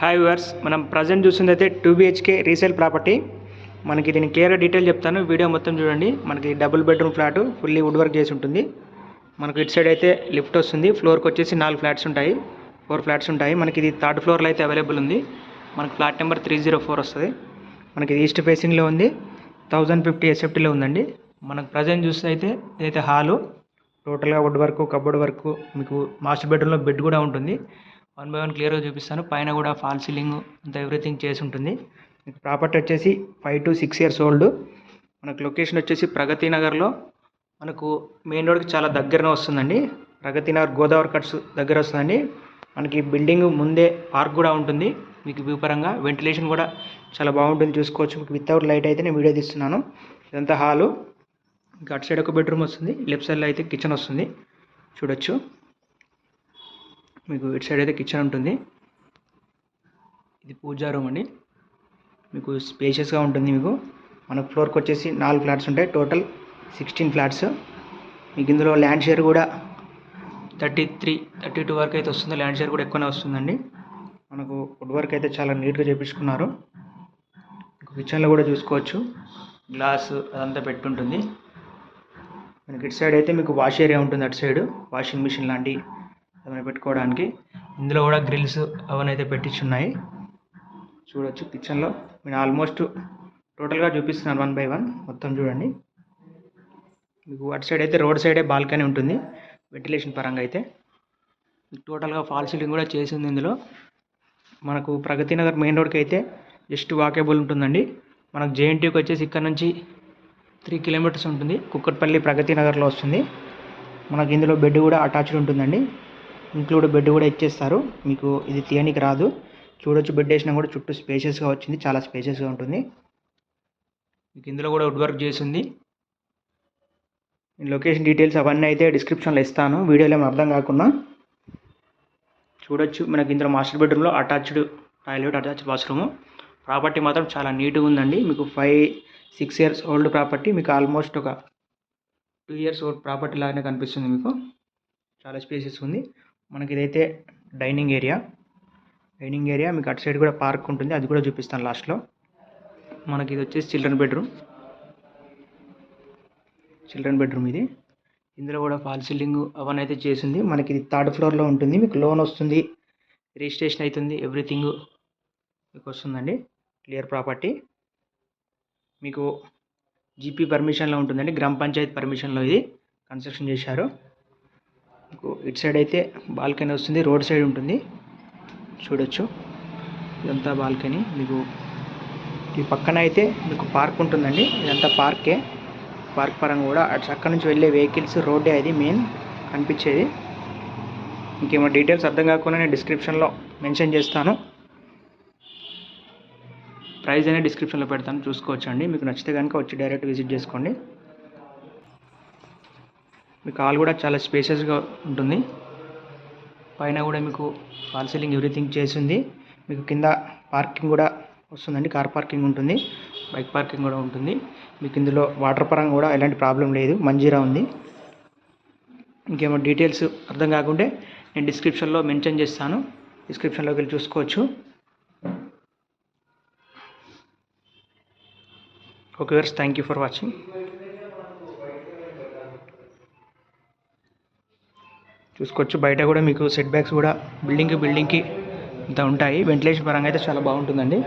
Hi verse మనం present చూసింది అయితే టూ బిహెచ్కే రీసేల్ ప్రాపర్టీ మనకి దీని క్లియర్గా డీటెయిల్ చెప్తాను. వీడియో మొత్తం చూడండి. మనకి double bedroom flat fully wood work చేసి ఉంటుంది. మనకు ఇటు సైడ్ అయితే లిఫ్ట్ వస్తుంది. ఫ్లోర్కి వచ్చేసి నాలుగు ఫ్లాట్స్ ఉంటాయి. ఫోర్ ఫ్లాట్స్ ఉంటాయి. మనకి ఇది థర్డ్ ఫ్లోర్లో అయితే అవైలబుల్ ఉంది. మనకి flat number three zero four వస్తుంది. మనకి ఇది ఈస్ట్ ఫేసింగ్లో ఉంది. థౌజండ్ ఫిఫ్టీ ఎస్ఎఫ్టీలో ఉందండి. మనకు ప్రజెంట్ చూస్తే అయితే ఇదైతే హాలు టోటల్గా వుడ్ వర్క్ కబోర్డ్ వర్క్ మీకు మాస్టర్ బెడ్రూమ్లో బెడ్ కూడా ఉంటుంది. వన్ బై వన్ క్లియర్గా చూపిస్తాను. పైన కూడా ఫాల్ సీలింగ్ అంత ఎవ్రీథింగ్ చేసి ఉంటుంది. మీకు ప్రాపర్టీ వచ్చేసి five to six years old. మనకు లొకేషన్ వచ్చేసి ప్రగతి నగర్లో. మనకు మెయిన్ రోడ్కి చాలా దగ్గరనే వస్తుందండి. ప్రగతి నగర్ గోదావరి కట్స్ దగ్గర వస్తుందండి. మనకి బిల్డింగ్ ముందే పార్క్ కూడా ఉంటుంది. మీకు వ్యూ పరంగా వెంటిలేషన్ కూడా చాలా బాగుంటుంది చూసుకోవచ్చు. మీకు వితౌట్ లైట్ అయితే నేను వీడియో తీస్తున్నాను. ఇదంతా హాలు. ఇంకా అటు సైడ్ ఒక బెడ్రూమ్ వస్తుంది. లెఫ్ట్ సైడ్లో అయితే కిచెన్ వస్తుంది. చూడొచ్చు. మీకు ఇటు సైడ్ అయితే కిచెన్ ఉంటుంది. ఇది పూజా రూమ్ అండి. మీకు స్పేషియస్గా ఉంటుంది మీకు. మన ఫ్లోర్కి వచ్చేసి నాలుగు ఫ్లాట్స్ ఉంటాయి. టోటల్ సిక్స్టీన్ ఫ్లాట్స్ మీకు ఇందులో ల్యాండ్ షేర్ కూడా థర్టీ త్రీ థర్టీ టూ వరకు అయితే వస్తుంది. ల్యాండ్ షేర్ కూడా ఎక్కువనే వస్తుందండి. మనకు వుడ్ వర్క్ అయితే చాలా నీట్గా చేపించుకున్నారు. కిచెన్లో కూడా చూసుకోవచ్చు. గ్లాస్ అదంతా పెట్టుంటుంది. మనకి ఇటు సైడ్ అయితే మీకు వాష్ ఏరియా ఉంటుంది. అటు సైడ్ వాషింగ్ మిషన్ లాంటి ఏమైనా పెట్టుకోవడానికి. ఇందులో కూడా గ్రిల్స్ అవన్నీ అయితే పెట్టించున్నాయి చూడొచ్చు కిచెన్లో నేను ఆల్మోస్ట్ టోటల్గా చూపిస్తున్నాను వన్ బై వన్ మొత్తం చూడండి. మీకు అటు సైడ్ అయితే రోడ్ సైడే బాల్కనీ ఉంటుంది. వెంటిలేషన్ పరంగా అయితే. టోటల్గా ఫాల్ సీలింగ్ కూడా చేసింది ఇందులో. మనకు ప్రగతి నగర్ మెయిన్ రోడ్కి అయితే జస్ట్ వాకేబుల్ ఉంటుందండి. మనకు జేఎన్టీకి వచ్చేసి ఇక్కడ నుంచి త్రీ కిలోమీటర్స్ ఉంటుంది. కుక్కట్పల్లి ప్రగతి నగర్లో వస్తుంది. మనకి ఇందులో బెడ్ కూడా అటాచ్డ్ ఉంటుందండి. ఇంక్లూడ్ బెడ్ కూడా ఇచ్చేస్తారు. మీకు ఇది తీయనికి రాదు. చూడొచ్చు బెడ్ వేసినా కూడా చుట్టూ స్పేషియస్గా వచ్చింది. చాలా స్పేషియస్గా ఉంటుంది. మీకు ఇందులో కూడా వుడ్ వర్క్ చేసింది. లొకేషన్ డీటెయిల్స్ అవన్నీ అయితే డిస్క్రిప్షన్లో ఇస్తాను. వీడియోలో ఏమో అర్థం కాకుండా. చూడొచ్చు మనకి ఇందులో మాస్టర్ బెడ్రూమ్లో attached toilet attached washroom. Property మాత్రం చాలా నీట్గా ఉందండి. మీకు five six years old property. మీకు ఆల్మోస్ట్ ఒక టూ ఇయర్స్ ఓల్డ్ ప్రాపర్టీ లాగానే కనిపిస్తుంది మీకు. చాలా స్పేసెస్ ఉంది. మనకి ఇదైతే డైనింగ్ ఏరియా. డైనింగ్ ఏరియా మీకు అటు సైడ్ కూడా పార్క్ ఉంటుంది. అది కూడా చూపిస్తాను లాస్ట్లో. మనకి ఇది వచ్చేసి చిల్డ్రన్ బెడ్రూమ్. చిల్డ్రన్ బెడ్రూమ్ ఇది. ఇందులో కూడా ఫాల్ సీలింగ్ అవన్నీ అయితే చేసింది. మనకి ఇది థర్డ్ ఫ్లోర్లో ఉంటుంది. మీకు లోన్ వస్తుంది. రిజిస్ట్రేషన్ అవుతుంది ఎవ్రీథింగ్ మీకు వస్తుందండి. Clear property. మీకు జీపీ పర్మిషన్లో ఉంటుందండి. గ్రామ పంచాయతీ పర్మిషన్లో ఇది. కన్స్ట్రక్షన్ చేశారు. ఇటు సైడ్ అయితే బాల్కనీ వస్తుంది రోడ్ సైడ్ ఉంటుంది. చూడొచ్చు. ఇదంతా బాల్కనీ. మీకు ఈ పక్కన అయితే మీకు పార్క్ ఉంటుందండి. ఇదంతా పార్కే. పార్క్ పరంగా కూడా అటు అక్కడ నుంచి వెళ్ళే వెహికల్స్ రోడ్డే అది మెయిన్ కనిపించేది. ఇంకేమో డీటెయిల్స్ అర్థం కాకుండా నేను డిస్క్రిప్షన్లో మెన్షన్ చేస్తాను. ప్రైస్ అనేది డిస్క్రిప్షన్లో పెడతాను. చూసుకోవచ్చండి. మీకు నచ్చితే కనుక వచ్చి డైరెక్ట్ విజిట్ చేసుకోండి. మీకు హాల్ కూడా చాలా స్పేషియస్గా ఉంటుంది. పైన కూడా మీకు ఫాల్ సీలింగ్ ఎవ్రీథింగ్ చేసింది. మీకు కింద పార్కింగ్ కూడా వస్తుందండి. కార్ పార్కింగ్ ఉంటుంది. బైక్ పార్కింగ్ కూడా ఉంటుంది. మీకు ఇందులో వాటర్ పరంగా కూడా ఎలాంటి ప్రాబ్లం లేదు. మంజీరా ఉంది. ఇంకేమో డీటెయిల్స్ అర్థం కాకుంటే నేను డిస్క్రిప్షన్లో మెన్షన్ చేస్తాను. డిస్క్రిప్షన్లోకి వెళ్ళి చూసుకోవచ్చు. ఓకే వర్స్ థ్యాంక్ యూ ఫర్ వాచింగ్. చూసుకోవచ్చు. బయట కూడా మీకు సెట్ బ్యాక్స్ కూడా బిల్డింగ్కి బిల్డింగ్కి ఇంత ఉంటాయి. వెంటిలేషన్ పరంగా అయితే చాలా బాగుంటుందండి.